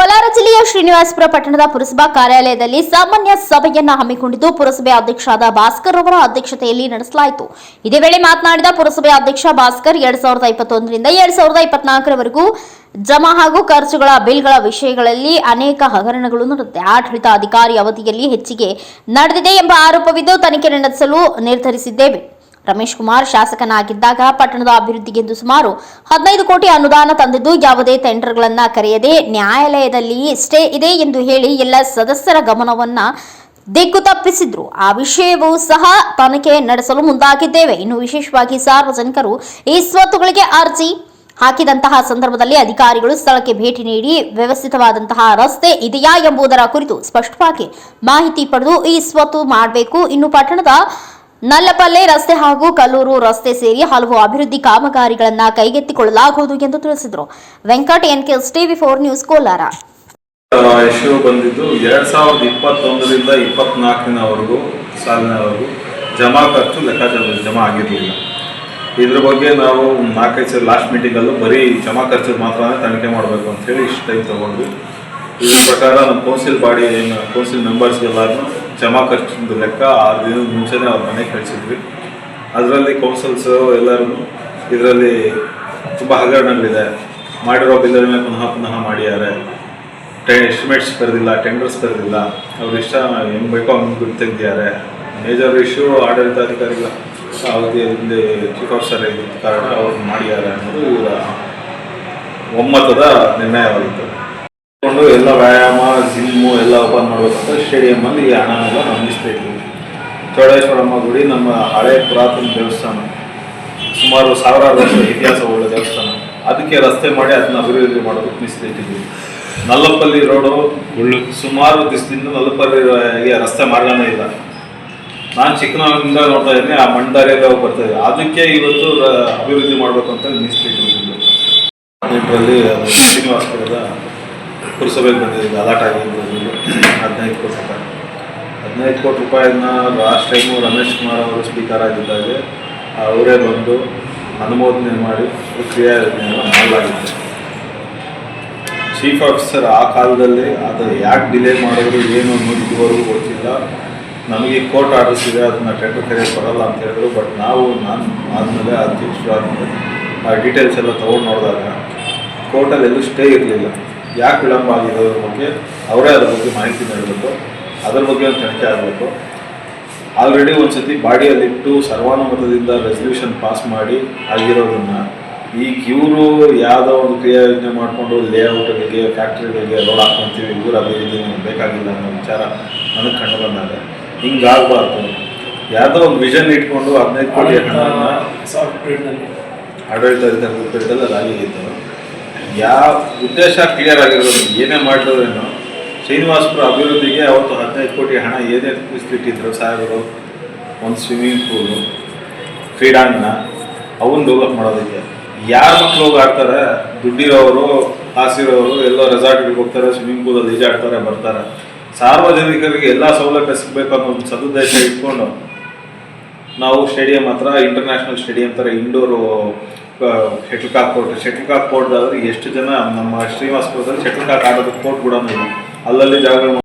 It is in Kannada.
ಕೋಲಾರ ಜಿಲ್ಲೆಯ ಶ್ರೀನಿವಾಸಪುರ ಪಟ್ಟಣದ ಪುರಸಭಾ ಕಾರ್ಯಾಲಯದಲ್ಲಿ ಸಾಮಾನ್ಯ ಸಭೆಯನ್ನು ಹಮ್ಮಿಕೊಂಡಿದ್ದು, ಪುರಸಭೆ ಅಧ್ಯಕ್ಷರಾದ ಭಾಸ್ಕರ್ ಅವರ ಅಧ್ಯಕ್ಷತೆಯಲ್ಲಿ ನಡೆಸಲಾಯಿತು. ಇದೇ ವೇಳೆ ಮಾತನಾಡಿದ ಪುರಸಭೆ ಅಧ್ಯಕ್ಷ ಭಾಸ್ಕರ್, ಎರಡ್ ಸಾವಿರದ ಇಪ್ಪತ್ತೊಂದರಿಂದ ಎರಡ್ ಸಾವಿರದ ಇಪ್ಪತ್ನಾಲ್ಕರವರೆಗೂ ಜಮಾ ಹಾಗೂ ಖರ್ಚುಗಳ ಬಿಲ್ಗಳ ವಿಷಯಗಳಲ್ಲಿ ಅನೇಕ ಹಗರಣಗಳು ನಡೆದಿದೆ. ಆಡಳಿತ ಅಧಿಕಾರಿ ಅವಧಿಯಲ್ಲಿ ಹೆಚ್ಚಿಗೆ ನಡೆದಿದೆ ಎಂಬ ಆರೋಪವಿದ್ದು, ತನಿಖೆ ನಡೆಸಲು ನಿರ್ಧರಿಸಿದ್ದೇವೆ. ರಮೇಶ್ ಕುಮಾರ್ ಶಾಸಕನಾಗಿದ್ದಾಗ ಪಟ್ಟಣದ ಅಭಿವೃದ್ಧಿಗೆಂದು ಸುಮಾರು ಹದಿನೈದು ಕೋಟಿ ಅನುದಾನ ತಂದಿದ್ದು ಯಾವುದೇ ಟೆಂಡರ್ಗಳನ್ನ ಕರೆಯದೆ ನ್ಯಾಯಾಲಯದಲ್ಲಿ ಸ್ಟೇ ಇದೆ ಎಂದು ಹೇಳಿ ಎಲ್ಲ ಸದಸ್ಯರ ಗಮನವನ್ನ ದಿಕ್ಕು ತಪ್ಪಿಸಿದ್ರು. ಆ ವಿಷಯವೂ ಸಹ ತನಿಖೆ ನಡೆಸಲು ಮುಂದಾಗಿದ್ದೇವೆ. ಇನ್ನು ವಿಶೇಷವಾಗಿ ಸಾರ್ವಜನಿಕರು ಈ ಸ್ವತ್ತುಗಳಿಗೆ ಅರ್ಜಿ ಹಾಕಿದಂತಹ ಸಂದರ್ಭದಲ್ಲಿ ಅಧಿಕಾರಿಗಳು ಸ್ಥಳಕ್ಕೆ ಭೇಟಿ ನೀಡಿ ವ್ಯವಸ್ಥಿತವಾದಂತಹ ರಸ್ತೆ ಇದೆಯಾ ಎಂಬುದರ ಕುರಿತು ಸ್ಪಷ್ಟವಾಗಿ ಮಾಹಿತಿ ಪಡೆದು ಈ ಸ್ವತ್ತು ಮಾಡಬೇಕು. ಇನ್ನು ಪಟ್ಟಣದ ನಲ್ಲಪಲ್ಲೆ ರಸ್ತೆ ಹಾಗೂ ಕಲ್ಲೂರು ರಸ್ತೆ ಸೇರಿ ಹಲವು ಅಭಿವೃದ್ಧಿ ಕಾಮಗಾರಿಗಳನ್ನು ಕೈಗೆತ್ತಿಕೊಳ್ಳಲಾಗುವುದು ಎಂದು ತಿಳಿಸಿದರು. Venkat, NKS TV four news, Kolar. Issue ಬಂದಿದ್ದು ಎರಡ್ ಸಾವಿರದ ಇಪ್ಪತ್ತೊಂದರಿಂದ ಇಪ್ಪತ್ನಾಲ್ಕನವರೆಗೂ ಸಾಲಿನವರೆಗೂ ಜಮಾ ಖರ್ಚು ಲೆಕ್ಕಾಚಾರ ಜಮಾ ಆಗಿರಲಿಲ್ಲ. ಇದ್ರ ಬಗ್ಗೆ ನಾವು ನಾಲ್ಕೈದು ಸಲ ಲಾಸ್ಟ್ ಮೀಟಿಂಗಲ್ಲೂ ಬರೀ ಜಮಾ ಖರ್ಚು ಮಾತ್ರ ತನಿಖೆ ಮಾಡಬೇಕು ಅಂತೇಳಿ ಇಷ್ಟು ಟೈಮ್ ತೊಗೊಂಡ್ವಿ ಇದ್ರ ಪ್ರಕಾರ ನಮ್ಮ ಕೌನ್ಸಿಲ್ ಬಾಡಿ ಏನು ಕೌನ್ಸಿಲ್ ಮೆಂಬರ್ಸ್ಗೆಲ್ಲರೂ ಜಮಾ ಖರ್ಚಿಂದು ಲೆಕ್ಕ ಆರು ದಿನದ ಮುಂಚೆನೇ ಅವ್ರ ಮನೆಗೆ ಕಳಿಸಿದ್ವಿ. ಅದರಲ್ಲಿ ಕೌನ್ಸಿಲ್ಸ್ ಎಲ್ಲರೂ ಇದರಲ್ಲಿ ತುಂಬ ಹಗರಣಗಳಿದೆ. ಮಾಡಿರೋ ಬಿಲ್ಲರ್ನ ಪುನಃ ಪುನಃ ಮಾಡಿದ್ದಾರೆ. ಟೆ ಎಸ್ಟಿಮೇಟ್ಸ್ ಬರೆದಿಲ್ಲ ಟೆಂಡರ್ಸ್ ಬರೆದಿಲ್ಲ. ಅವ್ರ ಇಷ್ಟ ಹೆಂಗೆ ಬೇಕೋ ಹಂಗೆ ದುಡ್ಡು ತೆಗ್ದಿದ್ದಾರೆ. ಮೇಜರ್ ಇಶ್ಯೂ ಆಡಳಿತಾಧಿಕಾರಿಗಳ ಅವಧಿಯಲ್ಲಿ ಚೀಫ್ ಆಫೀಸರ್ ಇದ್ದ ಕಾರಣ ಅವ್ರು ಮಾಡಿದ್ದಾರೆ ಅನ್ನೋದು ಇವರ ಒಮ್ಮತದ ನಿರ್ಣಯವಾಗಿತ್ತು ಎಲ್ಲ ವ್ಯಾಯಾಮ ಜಿಮ್ಮು ಎಲ್ಲ ಓಪನ್ ಮಾಡಬೇಕಂತ ಸ್ಟೇಡಿಯಮ್ಮಲ್ಲಿ ಈ ಹಣನೆಲ್ಲ ನಂಬಿಸ್ತಿದ್ವಿ ಚೌಡೇಶ್ವರಮ್ಮ ಗುಡಿ ನಮ್ಮ ಹಳೆ ಪುರಾತನ ದೇವಸ್ಥಾನ. ಸುಮಾರು ಸಾವಿರಾರು ವರ್ಷ ಇತಿಹಾಸ ಉಳ್ಳ ದೇವಸ್ಥಾನ. ಅದಕ್ಕೆ ರಸ್ತೆ ಮಾಡಿ ಅದನ್ನ ಅಭಿವೃದ್ಧಿ ಮಾಡೋದಕ್ಕೆ ಮೀಸಲಿಟ್ಟಿದ್ವಿ ನಲ್ಲಪ್ಪಲ್ಲಿ ರೋಡು ಉಳ್ಳು ಸುಮಾರು ದಿವಸದಿಂದ ನಲ್ಲಪಲ್ಲಿಗೆ ರಸ್ತೆ ಮಾರ್ಗನೇ ಇಲ್ಲ. ನಾನು ಚಿಕ್ಕನಿಂದ ನೋಡ್ತಾ ಇದ್ದೀನಿ ಆ ಮಂಡಾರಿಯಲ್ಲಿ ಹೋಗಿ ಬರ್ತಾ ಇದೆ. ಅದಕ್ಕೆ ಇವತ್ತು ಅಭಿವೃದ್ಧಿ ಮಾಡಬೇಕು ಅಂತ ಮೀಸಲಿಟ್ಟಿದ್ವಿ ಇದರಲ್ಲಿ ಶ್ರೀನಿವಾಸಪುರದ ಪುರಸಭೆಗೆ ಬಂದಿದೆ ಅಲಾಟ್ ಆಗಿದ್ದು ಹದಿನೈದು ಕೋಟಿ ರೂಪಾಯಿ. ಹದಿನೈದು ಕೋಟಿ ರೂಪಾಯಿನ ಲಾಸ್ಟ್ ಟೈಮು ರಮೇಶ್ ಕುಮಾರ್ ಅವರು ಸ್ಪೀಕರ್ ಆಗಿದ್ದಾಗೆ, ಅವರೇ ಬಂದು ಅನುಮೋದನೆ ಮಾಡಿ ಕ್ರಿಯಾಯೋಜನೆಯನ್ನು ಮಾಡಲಾಗಿದೆ. ಚೀಫ್ ಆಫೀಸರ್ ಆ ಕಾಲದಲ್ಲಿ ಅದು ಯಾಕೆ ಡಿಲೇ ಮಾಡೋದು ಏನು ಅನ್ನೋದು ಇದುವರೆಗೂ ಗೊತ್ತಿಲ್ಲ. ನಮಗೆ ಕೋರ್ಟ್ ಆರ್ಡರ್ಸ್ ಇದೆ, ಅದನ್ನ ಟೆಂಡರ್ ಕರೆಯೋಕೆ ಬರಲ್ಲ ಅಂತ ಹೇಳಿದ್ರು ಬಟ್ ನಾವು ನಾನು ಆದಮೇಲೆ ಅಧ್ಯಕ್ಷರು ಆದಮೇಲೆ ಆ ಡೀಟೇಲ್ಸ್ ಎಲ್ಲ ತೊಗೊಂಡು ನೋಡಿದಾಗ ಕೋರ್ಟಲ್ಲಿ ಎಲ್ಲೂ ಸ್ಟೇ ಇರಲಿಲ್ಲ. ಯಾಕೆ ವಿಳಂಬ ಆಗಿದೆ ಅದ್ರ ಬಗ್ಗೆ ಅವರೇ ಅದ್ರ ಬಗ್ಗೆ ಮಾಹಿತಿ ನೀಡಬೇಕು. ಅದ್ರ ಬಗ್ಗೆ ಒಂದು ಚರ್ಚೆ ಆಗಬೇಕು. ಆಲ್ರೆಡಿ ಒಂದು ಸತಿ ಬಾಡಿಯಲ್ಲಿಟ್ಟು ಸರ್ವಾನುಮತದಿಂದ ರೆಸಲ್ಯೂಷನ್ ಪಾಸ್ ಮಾಡಿ ಆಗಿರೋದನ್ನು ಈಗ ಇವರು ಯಾವುದೋ ಒಂದು ಕ್ರಿಯಾಯೋಜನೆ ಮಾಡಿಕೊಂಡು ಲೇಔಟ್ಗಳಿಗೆ ಫ್ಯಾಕ್ಟ್ರಿಗಳಿಗೆ ರೋಡ್ ಹಾಕ್ಕೊಂತೀವಿ ಊರ ಅದೇ ನಮ್ಗೆ ಬೇಕಾಗಿಲ್ಲ ಅನ್ನೋ ವಿಚಾರ ನನಗೆ ಕಂಡು ಬಂದಾಗ ಹಿಂಗಾಗಬಾರ್ದು ಯಾವುದೋ ಒಂದು ವಿಷನ್ ಇಟ್ಕೊಂಡು ಹದಿನೈದು ಕೋಟಿ ಹಣನ ಆಡಳಿತಾಧಿಕಾರಿ ಪೀರಿಯಡಲ್ಲಿ ಅದು ಆಗಿತ್ತು. ಯಾವ ಉದ್ದೇಶ ಕ್ಲಿಯರ್ ಆಗಿರೋದು? ಏನೇ ಮಾಡಿದ್ರೇನು ಶ್ರೀನಿವಾಸಪುರ ಅಭಿವೃದ್ಧಿಗೆ ಅವತ್ತು ಹದಿನೈದು ಕೋಟಿ ಹಣ ಏನೇ ಮೀಸಲಿಟ್ಟಿದ್ರು ಸಾಗರು ಒಂದು ಸ್ವಿಮ್ಮಿಂಗ್ ಪೂಲು ಕ್ರೀಡಾಂಗಣ, ಅವನ್ನ ಡೆವಲಪ್ ಮಾಡೋದಕ್ಕೆ. ಯಾರು ಮಕ್ಕಳು ಆಡ್ತಾರೆ? ದುಡ್ಡಿರೋರು ಆಸಿರೋರು ಎಲ್ಲೋ ರೆಸಾರ್ಟ್ಗೆ ಹೋಗ್ತಾರೆ ಸ್ವಿಮ್ಮಿಂಗ್ ಪೂಲಲ್ಲಿ ಈಜಾಡ್ತಾರೆ, ಬರ್ತಾರೆ. ಸಾರ್ವಜನಿಕರಿಗೆ ಎಲ್ಲ ಸೌಲಭ್ಯ ಸಿಗಬೇಕು ಅನ್ನೋ ಒಂದು ಸದುದ್ದೇಶ ಇಟ್ಕೊಂಡು ನಾವು ಸ್ಟೇಡಿಯಂ ಹತ್ರ ಇಂಟರ್ನ್ಯಾಷನಲ್ ಸ್ಟೇಡಿಯಂ ಥರ indoor shuttlecock court shuttlecock court ಎಷ್ಟು ಜನ ನಮ್ಮ ಶ್ರೀನಿವಾಸಪುರದಲ್ಲಿ ಶೆಟ್ಲ್ ಕಾಕ್ ಆಡೋದು ಕೋರ್ಟ್ ಕೂಡ ಅಲ್ಲಲ್ಲಿ ಜಾಗಗಳು